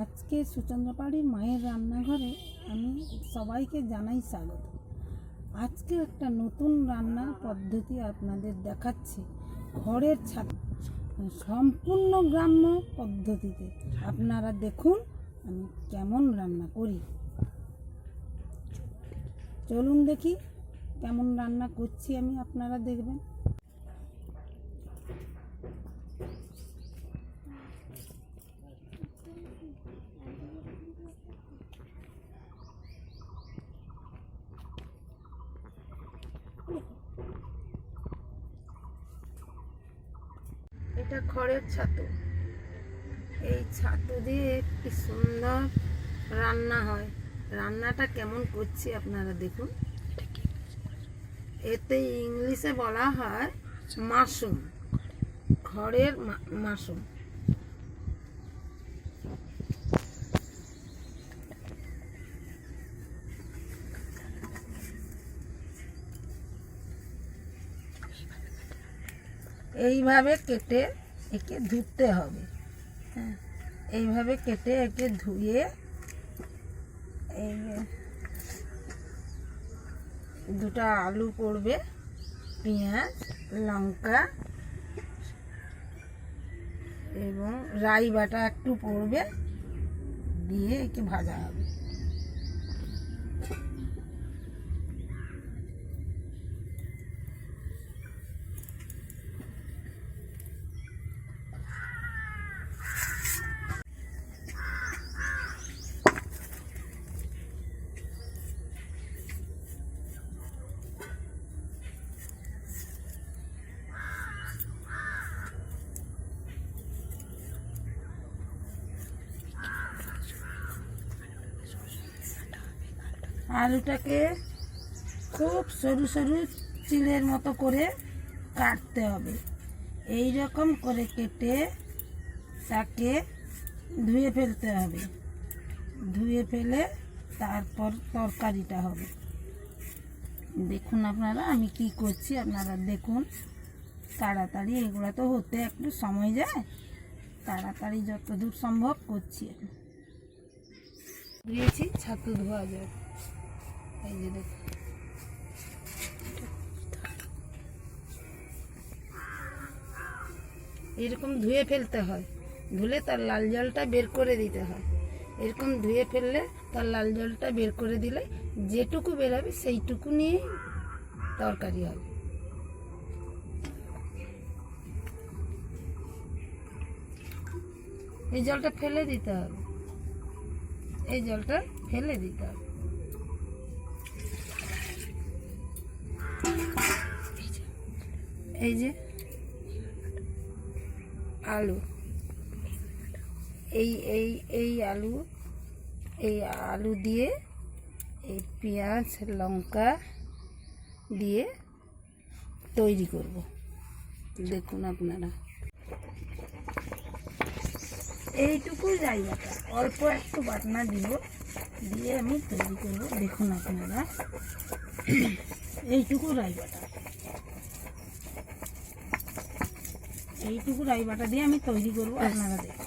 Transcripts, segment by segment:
আজকে সুচন্দ্রপাড়ির মায়ের রান্নাঘরে আমি সবাইকে জানাই স্বাগত। আজকে একটা নতুন রান্নার পদ্ধতি আপনাদের দেখাচ্ছি। খড়ের ছাদ, সম্পূর্ণ গ্রাম্য পদ্ধতিতে। আপনারা দেখুন আমি কেমন রান্না করি। চলুন দেখি কেমন রান্না করছি আমি, আপনারা দেখবেন। এটা খড়ের ছাতু। এই ছাতু দিয়ে কি সুন্দর রান্না হয়। রান্নাটা কেমন করছি আপনারা দেখুন। এতে ইংলিশে বলা হয় মাশরুম। খড়ের মা- মাশরুম। এইভাবে কেটে একে ধুতে হবে। হ্যাঁ এইভাবে কেটে একে ধুয়ে এই দুটো আলু পড়বে, পেঁয়াজ, লঙ্কা এবং রাই বাটা একটু পড়বে, দিয়ে একে ভাজা হবে। আলুটাকে খুব সরু সরু চিলের মতো করে কাটতে হবে। এই রকম করে কেটে তাকে ধুয়ে ফেলতে হবে। ধুয়ে ফেলে তারপর তরকারিটা হবে। দেখুন আপনারা, আমি কি করছি আপনারা দেখুন। তাড়াতাড়ি এগুলো তো হতে একটু সময় যায়। তাড়াতাড়ি যতদূর সম্ভব করছি। দিয়েছি ছাতু ধোয়া যায় এই যে এরকম ধুয়ে ফেলতে হয়। ধুলে তার লাল জলটা বের করে দিতে হয়। এরকম ধুয়ে ফেললে তার লাল জলটা বের করে দিলে যেটুকু বেরোবে সেইটুকু নিয়ে তরকারি হবে। এই জলটা ফেলে দিতে হবে। এই জলটা ফেলে দিতে হবে। এই যে আলু। এই এই এই আলু এই আলু দিয়ে এই পেঁয়াজ, লঙ্কা দিয়ে তৈরি করব। দেখুন আপনারা। এইটুকু জায়গাটা, অল্প একটু বাটনা দিব, দিয়ে আমি তৈরি করব। দেখুন আপনারা। এইটুকু রাই বাটা এইটুকু রাই বাটা দিয়ে আমি তৈরি করব আপনারা দেখুন।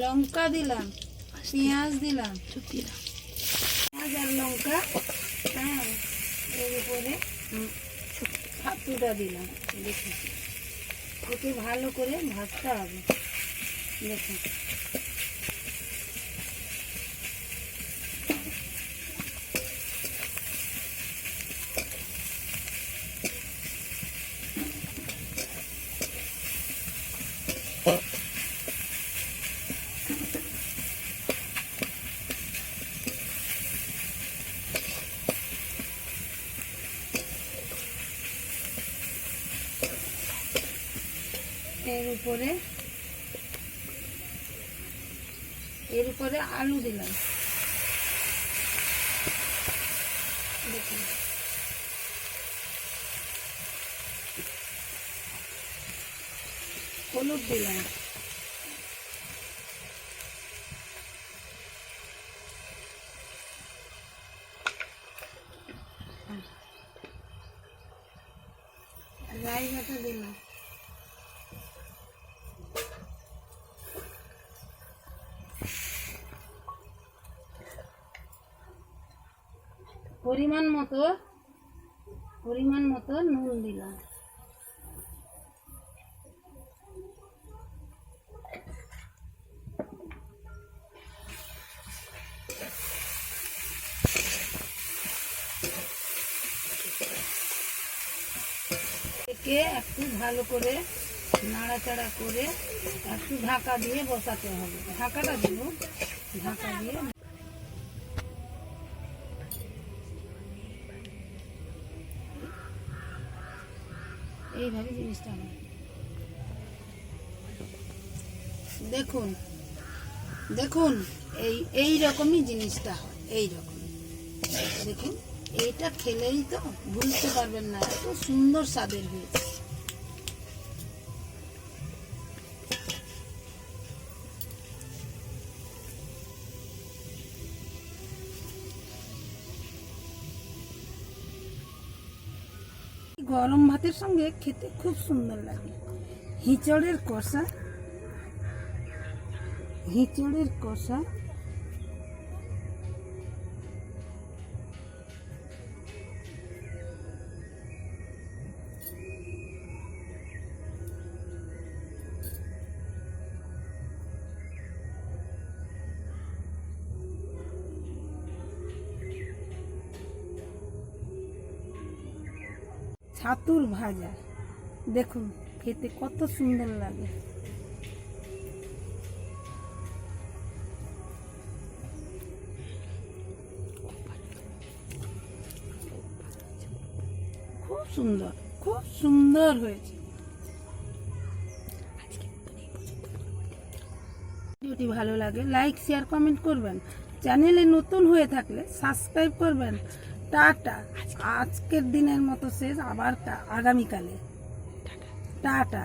লঙ্কা দিলাম, পেঁয়াজ দিলাম। পেঁয়াজ আর লঙ্কা হ্যাঁ এর উপরে ছাতুটা দিলাম, দেখুন। একে ভালো করে ভাজতে হবে, দেখুন। এর উপরে এর উপরে আলু দিলাম। হলুদ দিলাম। রাই ঘাটা দিলাম। পরিমাণ মতো পরিমাণ মতো নুন দিলাম। একে একটু ভালো করে নাড়াচাড়া করে একটু ঢাকা দিয়ে বসাতে হবে। ঢাকাটা দেব ঢাকা দিয়ে জিনিসটা দেখুন দেখুন, এই এই রকমই জিনিসটা, এই রকম। দেখুন, এইটা খেলেই তো বুঝতে পারবেন না, এত সুন্দর স্বাদের হয়েছে। গরম ভাতের সঙ্গে খেতে খুব সুন্দর লাগে। হিচড়ের কষা হিচড়ের কষা ছাতুর ভাজা। দেখুন, খেতে কত সুন্দর লাগে। খুব সুন্দর খুব সুন্দর হয়েছে। ভিডিওটি ভালো লাগে, লাইক, শেয়ার, কমেন্ট করবেন। চ্যানেলে নতুন হয়ে থাকলে সাবস্ক্রাইব করবেন। টাটা। আজকের দিনের মতো শেষ আবার আগামীকালে। টাটা।